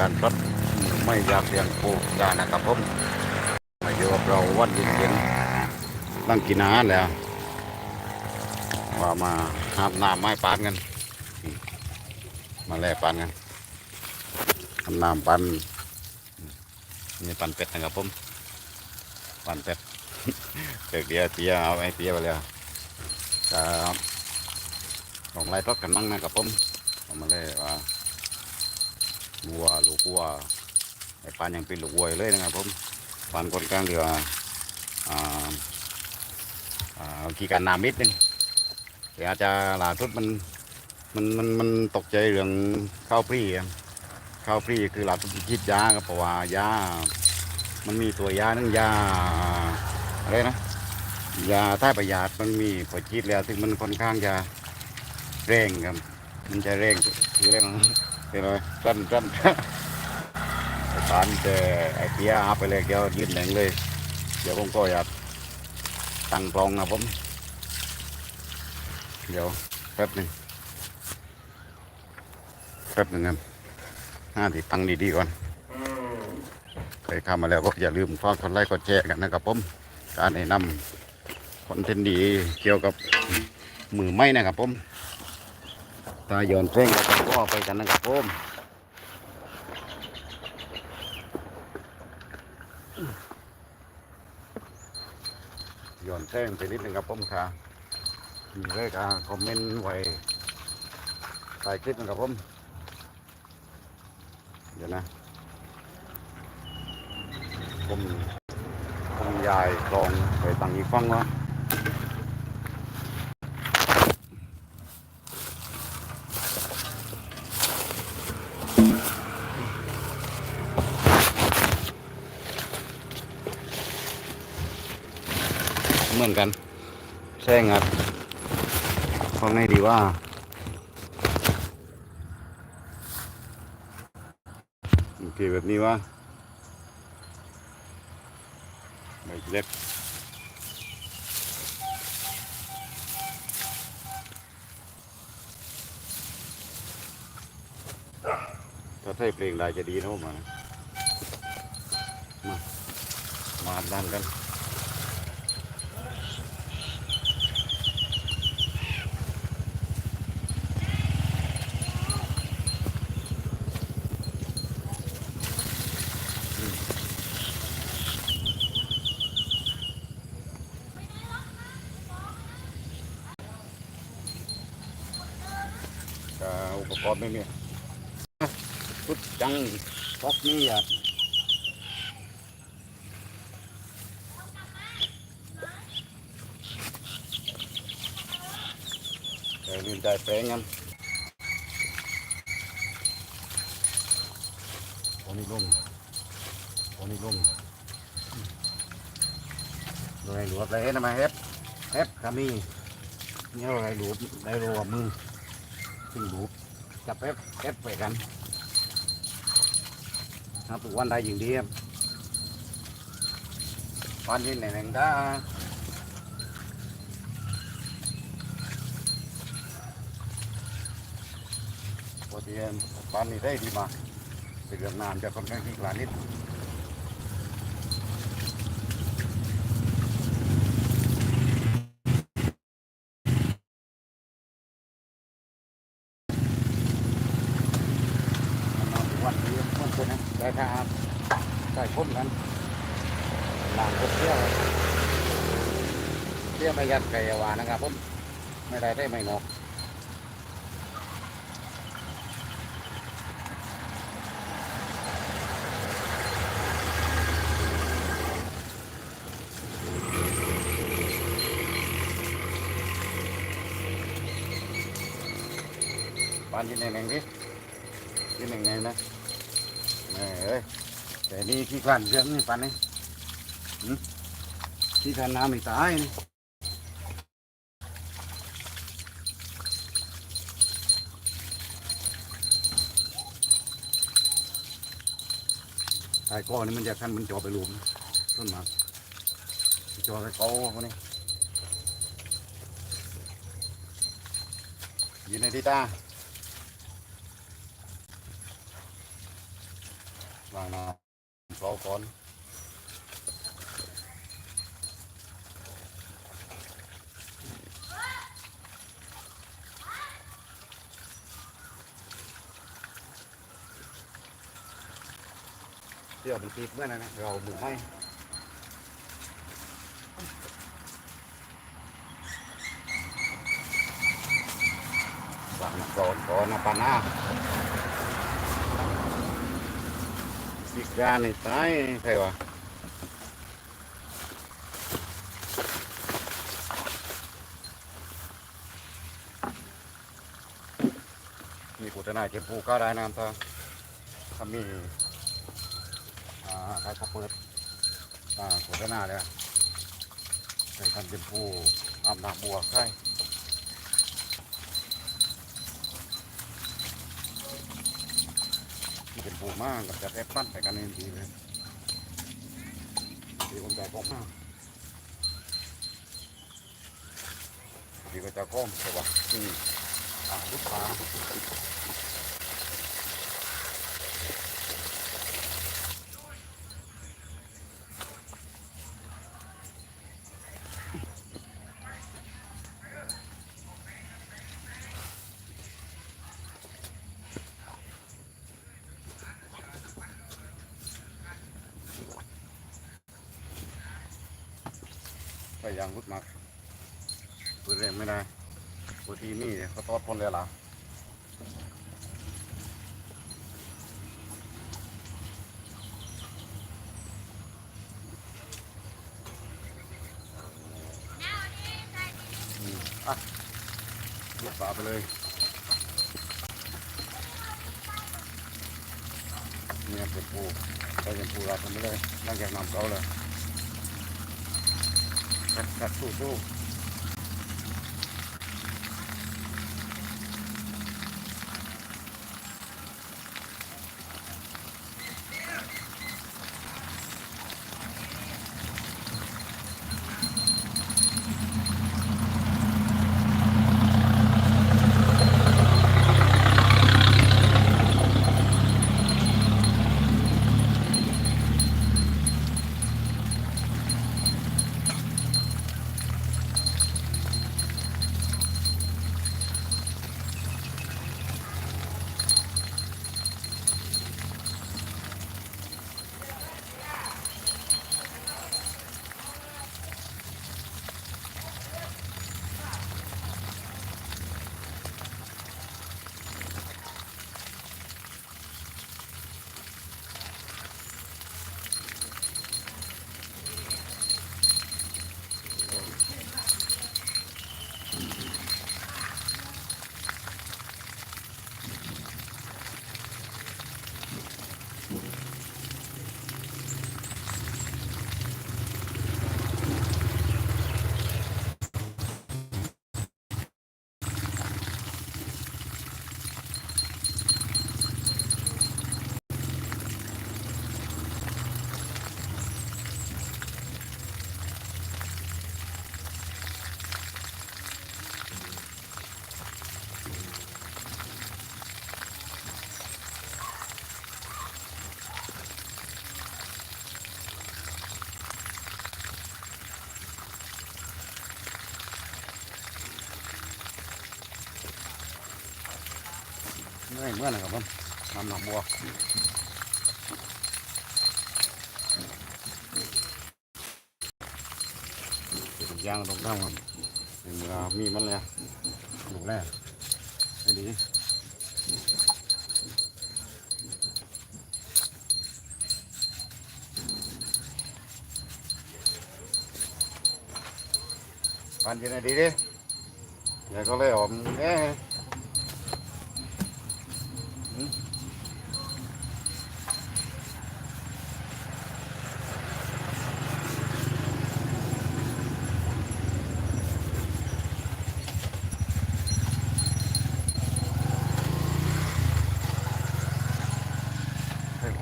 การปรับไม่อยากเลี้ยงปูกานะครับผมมาอยู่กับเราวันเย็นๆนั่งกินอาหารแล้วว่ามาหาน้ำไม้ปานกัน มาแล่ปันกันทำน้ำปันนี่ปันเป็ดนะครับผมปันเป็ดเด็กเดียวเตียเอาไอ้เตียไปแล้วจะลองไล่ทอดกันบ้างนะครับผมเอามาเลยว่า วัวลูกวัวไอ้ปันยังเป็นลูกวัวอยู่เลยนะครับผมปันคนกลางเรืออ่าอ่าขี่กันน้ำนิดนึงแต่อาจจะหลาทุดมันมันมันมันตกใจเรื่องข้าวปรีข้าวปรีคือเราต้องคิดยาครับเพราะว่ายามันมีตัวยานั่งยาอะไรนะยาท่าประหยัดมันมีพอคิดแล้วถึงมันค่อนข้างจะแรงครับ มันจะแรงคือเร่ง เป็นอะไรสั้นสั้นไอ้ปานแต่ไอ้เปียเอาไปเลยเดี๋ยวยืนแหลงเลย เดี๋ยวผมก็อยากตั้งกลองนะผม เดี๋ยวแป๊บหนึงแป๊บหนึ่งครับห้าติดตังดีๆก่อนใครเข้ามาแล้วก็อย่าลืมฝากกดไลค์กดแชร์กันนะครับผมการแนะนำคอนเทนต์ดีเกี่ยวกับมือไม้นะครับผม ตาโยนเพลงก็ต้องก็ไปกันนะครับผมโยนเพลงไปนิดนึงครับผมค่ะมีเลยค่ะคอมเมนต์ไว้ถ่ายคลิปนะครับผม เดี๋ยวนะ ผมผมยายกลองไปตังอีกฟังวะ แซงอะฟังให้ดีว่า โอเคแบบนี้วะไม่เล็กถ้าใช้เพลงได้จะดีนะผมว่ามา มาดันกัน กอุปกรณ์ไม่มีชุดจังพกนี่อะแต่ลืมใจแปลงกันโอ้นี่ลงโอ้นี่ลงโดยหลวดเลยนะมาเฮ็บเฮ็บขามีเนี่ยอะไรหลวดได้รวมมือซึ่งรูป กับเอฟเอฟไปกันครับทุกวันใดอย่างดีครับวันที่ไหนหนึ่งได้ปกติวันนี้ได้ดีมากเป็นเรื่องนานจะค่อนข้างที่กลานิดนอนทุกวันนี้มัน คนนะได้ถ้าใส่พ่นกันหลังคนเที่ยวเที่ยวไม่ยัดไก่หวานนะครับผมไม่ได้ได้ไม่นอกปานที่หนหนึ่งดิที่หนึ่งหนนะแม่ เอ้ยแต่นี่ขี้ขันเยอะนี่ปานนี้หึขี้ขันน้ำไม่ตายนี่ไอ้ก้อนนี่มันจะขันมันจอไปรวมต้นหมากจอไปโตพวกนี้ยู่ในที่ตา ล้างน้ำเปล่าก่อนเดี๋ยวมันติดเมื่อนั้นนะเราหมุนให้ล้างก่อนก่อนนะปาน้า สิกานี่ตายใครวะมีกุตนาเก็บผูก็ได้น้ำตาถ้ามีอ่าใครเขาเปิดอ่าโฆษณาเลยใส่กันเป็นผู้อาบน้ำบัวใช่ ที่เป็นผู้มากกับจะแอบปั้นไปกันเองดีเลยดีคนใจกล้องมากดีก็จะกล้องใช่ปะนี่อ่าลูกค้า ไปยางรุดมากปืนเร่งไม่ได้ปืนทีนี่เขาทอดพ้นเลยล่ะอะยกฝาไปเลยเนี่ยเป็นปูใส่เป็นปูราดกันไปเลยนั่งแกงน้ำเขาเลย กัดกัดสู้สู้ เมื่อยเมื่อยนะครับผมน้ำหนักบัวเป็นยางตรงข้ามครับเป็นเวลามีมันเลยดูแลให้ดีปันยังไงดีดิเดี๋ยวก็เลยออกเอ๊ะา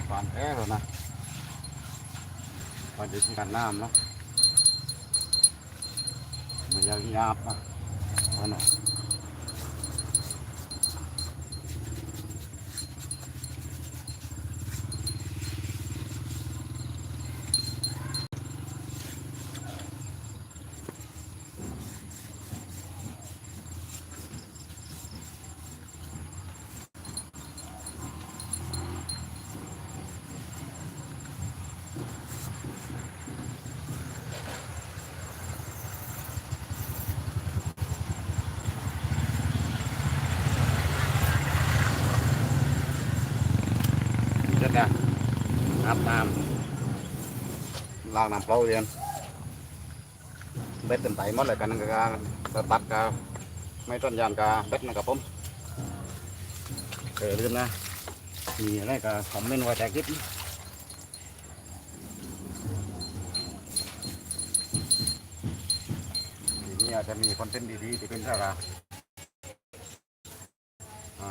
มปานแท้แล้วนะมันจะที่กันน้ำเนาะมันยังยาบนะมันน่ จแล้วอาบน้ำล้างน้ำเปล่าเรียนเบ็ดเต็มไตหมดเลยกันนั่นก็กตัดก็ไม่ต้นยางกาเบ็ดนะครับผมเออลืมนะมีอะไรก็คอมเมนต์ไว้แต่คลิปทีนี้อาจจะมีคอนเทนต์ดีๆที่เป็นสาระอ่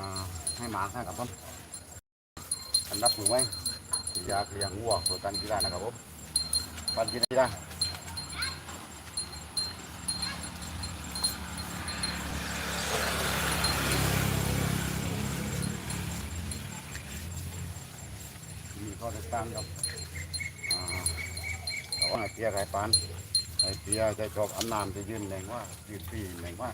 ให้หมาให้กับผม อันดับมือไว้อยากเลี้ยงวัวเพื่อการกีฬานะครับผมการกีฬามีข้อแตกต่างกับอ่าแต่ว่าเปียไก่ปานไอเปียใจจอบอำนนามจะยืนแหงว่ายืนปีแหงว่า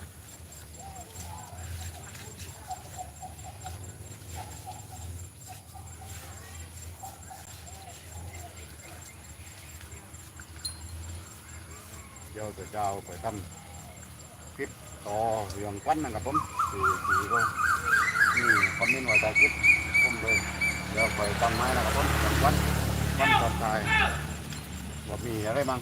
เดี๋ยว จะเจ้าไปทำคลิปต่อเรื่องควันนะครับผมคือคือก็นี่คอมเมนต์ไว้ใต้คลิปผมเลยเดี๋ยวไปตั้งไม้นะครับผมควันควันตอนตายว่ามีอะไรบ้าง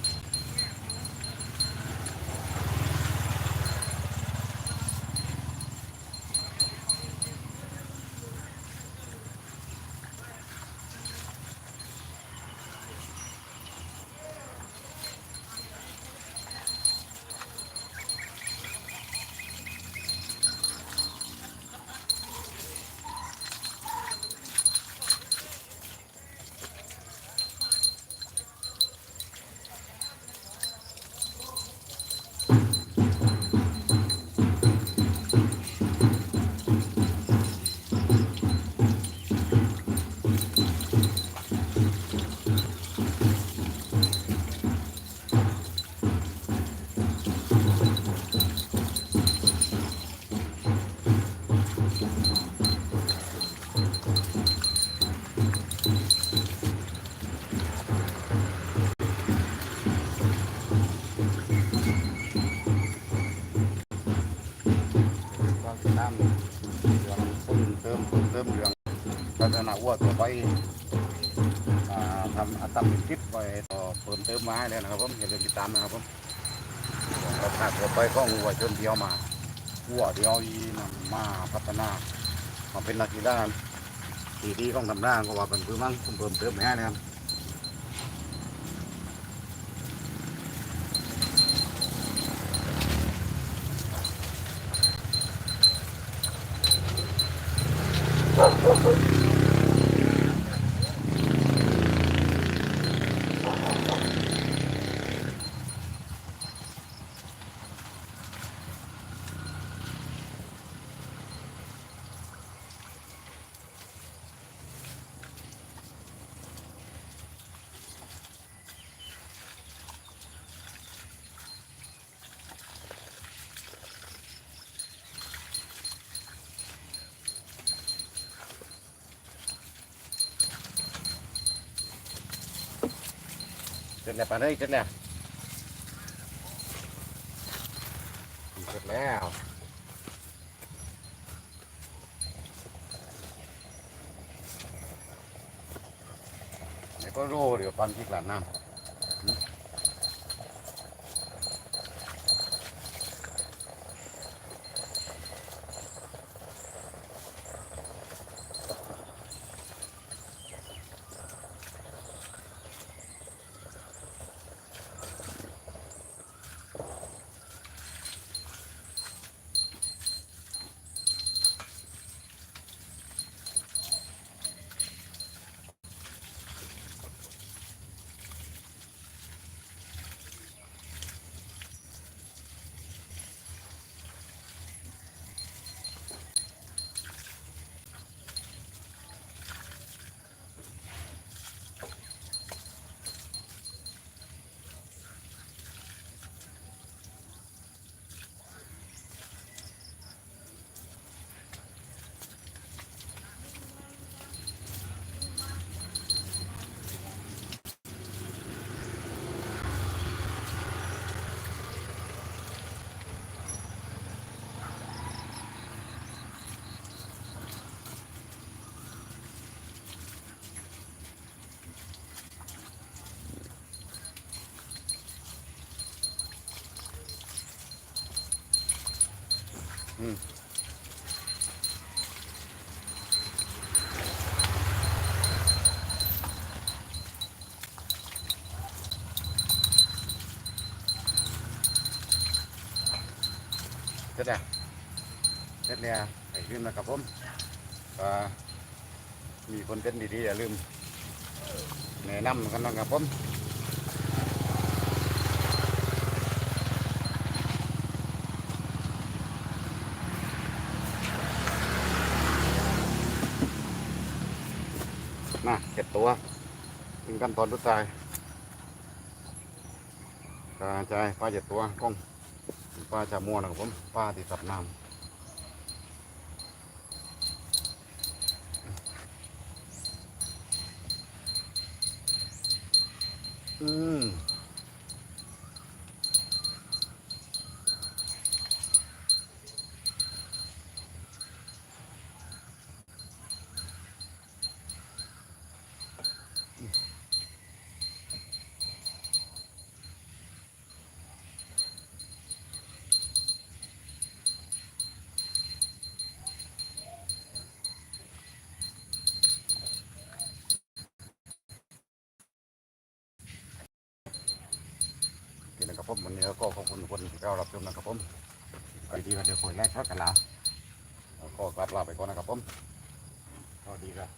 วัวตัวไปทำอัตมิคลิปไปต่อเพิ่มเติมมาให้เลยนะครับผมอย่าลืมติดตามนะครับผมเราขาดตัวไปก็วัวชนเดียวมาวัวเดียวอีนั่นมาพัฒนามาเป็นนักกีฬาทีดีของทำร่างก็ว่าเป็นเพิ่มมั่งเพิ่มเติมให้นะครับ เสร็จแล้วปะเลยเสร็จแล้วเสร็จแล้วเดี๋ยวก็โรเดี๋ยวปันที่กลานน้ำ เสร็จแล้วเสร็จแล้วไอ้ลืมนะครับผมก็มีคนเป็นดีๆอย่าลืมแนะนำกันนะครับผม นะเจ็ดตัวถึงขั้นตอนทุกทายกระจายปลาเจ็ดตัวกล้องปลาจะมัวนะครับผมปลาที่สับน้ำอืม ครับผมวันนี้ก็ขอบคุณทุกคนที่เข้ารับชมนะครับผมไปดีกันเดี๋ยวคุยแรกเท่ากันแล้วก็กลับลาไปก่อนนะครับผมสวัสดีครับ